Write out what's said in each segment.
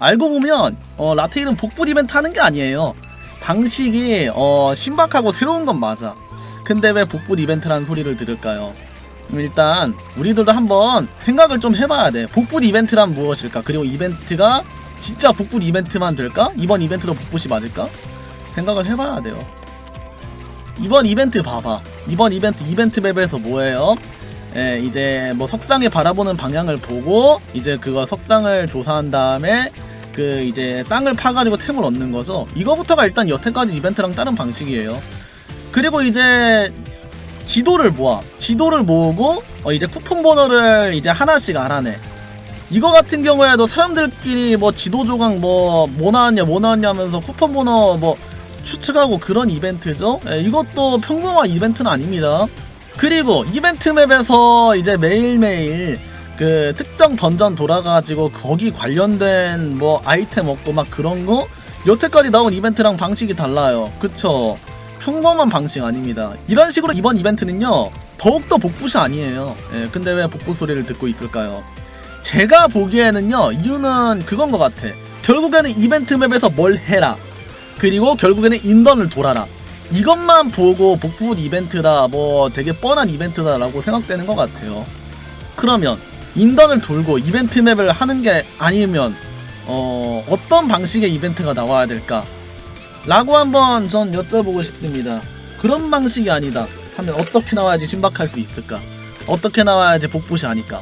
알고 보면 어, 라테일은 복불 이벤트 하는 게 아니에요. 방식이 어, 신박하고 새로운 건 맞아. 근데 왜 복불 이벤트라는 소리를 들을까요? 그럼 일단 우리들도 한번 생각을 좀 해봐야 돼. 복불 이벤트란 무엇일까? 그리고 이벤트가 진짜 복불 이벤트만 될까? 이번 이벤트도 복불이 맞을까? 생각을 해봐야 돼요. 이번 이벤트 봐봐. 이번 이벤트 이벤트 맵에서 뭐예요? 예, 이제 뭐 석상에 바라보는 방향을 보고 이제 그거 석상을 조사한 다음에 그 이제 땅을 파가지고 템을 얻는 거죠. 이거부터가 일단 여태까지 이벤트랑 다른 방식이에요. 그리고 이제 지도를 모아. 지도를 모으고 어, 이제 쿠폰 번호를 이제 하나씩 알아내. 이거 같은 경우에도 사람들끼리 뭐 지도 조각 뭐뭐 나왔냐 뭐 나왔냐 하면서 쿠폰 번호 뭐 추측하고 그런 이벤트죠. 예, 이것도 평범한 이벤트는 아닙니다. 그리고 이벤트 맵에서 이제 매일매일 그 특정 던전 돌아가지고 거기 관련된 뭐 아이템 얻고 막 그런 거 여태까지 나온 이벤트랑 방식이 달라요. 그쵸? 평범한 방식 아닙니다. 이런 식으로 이번 이벤트는요 더욱더 복붙이 아니에요. 예, 근데 왜 복붙 소리를 듣고 있을까요? 제가 보기에는요 이유는 그건 것 같아. 결국에는 이벤트 맵에서 뭘 해라. 그리고 결국에는 인던을 돌아라. 이것만 보고 복붙 이벤트다 뭐 되게 뻔한 이벤트다라고 생각되는 것 같아요. 그러면 인던을 돌고 이벤트 맵을 하는 게 아니면 어, 어떤 방식의 이벤트가 나와야 될까? 라고 한번 전 여쭤보고 싶습니다. 그런 방식이 아니다 하면 어떻게 나와야지 신박할 수 있을까? 어떻게 나와야지 복붙이 아닐까?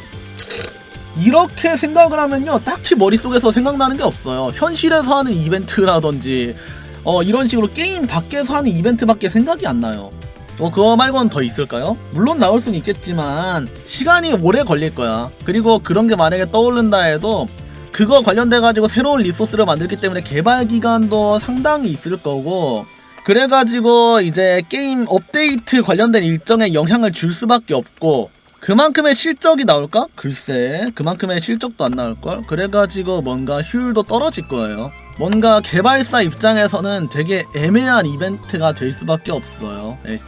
이렇게 생각을 하면요 딱히 머릿속에서 생각나는 게 없어요 현실에서 하는 이벤트라든지 어 이런 식으로 게임 밖에서 하는 이벤트밖에 생각이 안 나요 뭐 그거 말고는 더 있을까요? 물론 나올 수는 있겠지만 시간이 오래 걸릴 거야 그리고 그런 게 만약에 떠오른다 해도 그거 관련돼 가지고 새로운 리소스를 만들기 때문에 개발 기간도 상당히 있을 거고 그래가지고 이제 게임 업데이트 관련된 일정에 영향을 줄 수밖에 없고 그만큼의 실적이 나올까? 글쎄 그만큼의 실적도 안 나올걸? 그래가지고 뭔가 효율도 떨어질 거예요 뭔가 개발사 입장에서는 되게 애매한 이벤트가 될 수밖에 없어요 예.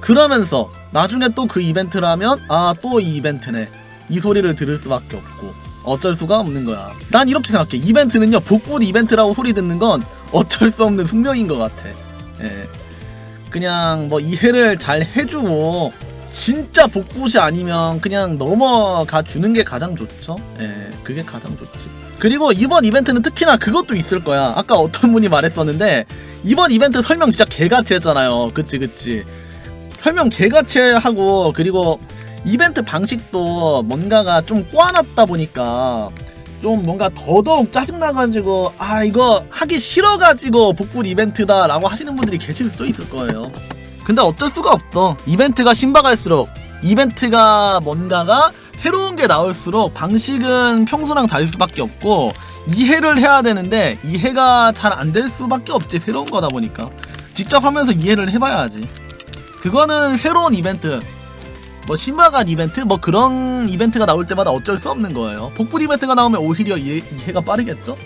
그러면서 나중에 또 그 이벤트라면 아 또 이 이벤트네 이 소리를 들을 수밖에 없고 어쩔 수가 없는 거야 난 이렇게 생각해 이벤트는요 복붙 이벤트라고 소리 듣는 건 어쩔 수 없는 숙명인 것 같아 예. 그냥 뭐 이해를 잘 해주고 진짜 복붙이 아니면 그냥 넘어가 주는 게 가장 좋죠. 예, 그게 가장 좋지. 그리고 이번 이벤트는 특히나 그것도 있을 거야. 아까 어떤 분이 말했었는데 이번 이벤트 설명 진짜 개같이 했잖아요. 그치 그치. 설명 개같이 하고 그리고 이벤트 방식도 뭔가가 좀 꽈놨다 보니까 좀 뭔가 더더욱 짜증나가지고 아 이거 하기 싫어가지고 복불 이벤트다 라고 하시는 분들이 계실 수도 있을 거예요. 근데 어쩔 수가 없어. 이벤트가 신박할수록 이벤트가 뭔가가 새로운 게 나올수록 방식은 평소랑 다를 수밖에 없고 이해를 해야 되는데 이해가 잘 안 될 수밖에 없지 새로운 거다 보니까 직접 하면서 이해를 해봐야지. 그거는 새로운 이벤트 뭐 신박한 이벤트 뭐 그런 이벤트가 나올 때마다 어쩔 수 없는 거예요. 복불 이벤트가 나오면 오히려 이해, 이해가 빠르겠죠?